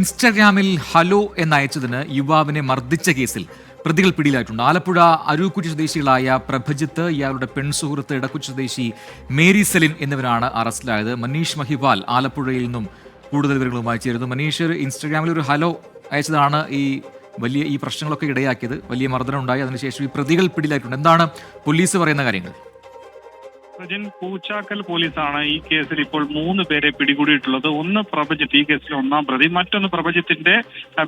ഇൻസ്റ്റാഗ്രാമിൽ ഹലോ എന്നയച്ചതിന് യുവാവിനെ മർദ്ദിച്ച കേസിൽ പ്രതികൾ പിടിയിലായിട്ടുണ്ട്. ആലപ്പുഴ അരൂക്കുറ്റി സ്വദേശികളായ പ്രഭജിത്ത് ഇയാളുടെ പെൺസുഹൃത്ത് ഇടക്കുറ്റി സ്വദേശി മേരി സെലിൻ എന്നിവരാണ് അറസ്റ്റിലായത്. മനീഷ് മഹിപാൽ ആലപ്പുഴയിൽ നിന്നും കൂടുതൽ വിവരങ്ങളുമായി ചേരുന്നു. മനീഷ് ഇൻസ്റ്റാഗ്രാമിൽ ഒരു ഹലോ അയച്ചതാണ് ഈ വലിയ ഈ പ്രശ്നങ്ങളൊക്കെ ഇടയാക്കിയത്. വലിയ മർദ്ദനം ഉണ്ടായി അതിനുശേഷം ഈ പ്രതികൾ പിടിയിലായിട്ടുണ്ട്. എന്താണ് പോലീസ് പറയുന്ന കാര്യങ്ങൾ? പ്രജിൻ പൂച്ചാക്കൽ പോലീസാണ് ഈ കേസിൽ ഇപ്പോൾ മൂന്ന് പേരെ പിടികൂടിയിട്ടുള്ളത്. ഒന്ന് പ്രഭജിത്ത് ഈ കേസിൽ ഒന്നാം പ്രതി. മറ്റൊന്ന് പ്രഭജിത്തിന്റെ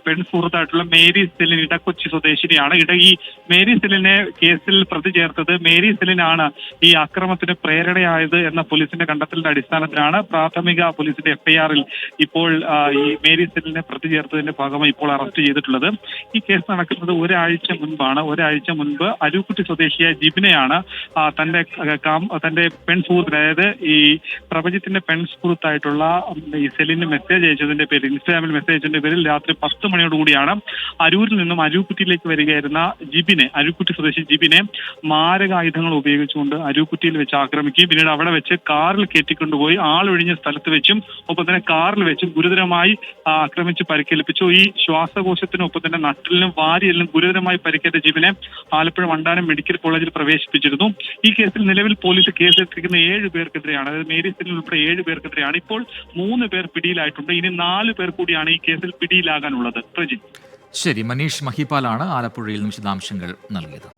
പെൺ സുഹൃത്തായിട്ടുള്ള മേരി സെലിൻ ഇടക്കൊച്ചി സ്വദേശിനിയാണ്. ഇട ഈ മേരി സെലിനെ കേസിൽ പ്രതി ചേർത്തത് മേരി സെലിനാണ് ഈ അക്രമത്തിന് പ്രേരണയായത് എന്ന പോലീസിന്റെ കണ്ടെത്തലിന്റെ അടിസ്ഥാനത്തിലാണ് പ്രാഥമിക പോലീസിന്റെ എഫ്ഐആറിൽ ഇപ്പോൾ ഈ മേരി സെലിനെ പ്രതി ചേർത്തതിന്റെ ഭാഗമായി ഇപ്പോൾ അറസ്റ്റ് ചെയ്തിട്ടുള്ളത്. ഈ കേസ് നടക്കുന്നത് ഒരാഴ്ച മുൻപാണ്. ഒരാഴ്ച മുൻപ് അരൂക്കുട്ടി സ്വദേശിയായ ജിബിനെയാണ് തന്റെ തന്റെ ക- കാം- തന്റെ പെൺ സുഹൃത്തിന് അതായത് ഈ പ്രപഞ്ചത്തിന്റെ പെൺ സുഹൃത്തായിട്ടുള്ള ഈ സെലിന് മെസ്സേജ് അയച്ചതിന്റെ പേരിൽ ഇൻസ്റ്റാഗ്രാമിൽ മെസ്സേജ് അയച്ചതിന്റെ പേരിൽ രാത്രി പത്ത് മണിയോടുകൂടിയാണ് അരൂരിൽ നിന്നും അരൂക്കുറ്റിയിലേക്ക് വരികയായിരുന്ന ജിബിനെ അരൂക്കുറ്റി സ്വദേശി ജിബിനെ മാരകായുധങ്ങൾ ഉപയോഗിച്ചുകൊണ്ട് അരൂക്കുറ്റിയിൽ വെച്ച് ആക്രമിക്കുകയും പിന്നീട് അവിടെ വെച്ച് കാറിൽ കയറ്റിക്കൊണ്ടുപോയി ആളൊഴിഞ്ഞ സ്ഥലത്ത് വെച്ചും ഒപ്പം തന്നെ കാറിൽ വെച്ചും ഗുരുതരമായി ആക്രമിച്ച് പരിക്കേൽപ്പിച്ചു. ഈ ശ്വാസകോശത്തിനും ഒപ്പം തന്നെ നട്ടലിനും വാരിയെല്ലും ഗുരുതരമായി പരിക്കേറ്റ ജിബിനെ ആലപ്പുഴ വണ്ടാനം മെഡിക്കൽ കോളേജിൽ പ്രവേശിപ്പിച്ചിരുന്നു. ഈ കേസിൽ നിലവിൽ പോലീസ് കേസെടുത്തിരിക്കുന്ന ഏഴ് പേർക്കെതിരെയാണ് അതായത് മേരി സെല്ലിൽ ഉൾപ്പെടെ ഏഴ് പേർക്കെതിരെയാണ്. ഇപ്പോൾ മൂന്ന് പേർ പിടിയിലായിട്ടുണ്ട്. ഇനി നാല് പേർ കൂടിയാണ് ഈ കേസിൽ പിടിയിലാകാനുള്ളത്. പ്രജിൻ. ശരി മനീഷ് മഹിപാലാണ് ആലപ്പുഴയിൽ നിന്ന് വിശദാംശങ്ങൾ നൽകിയത്.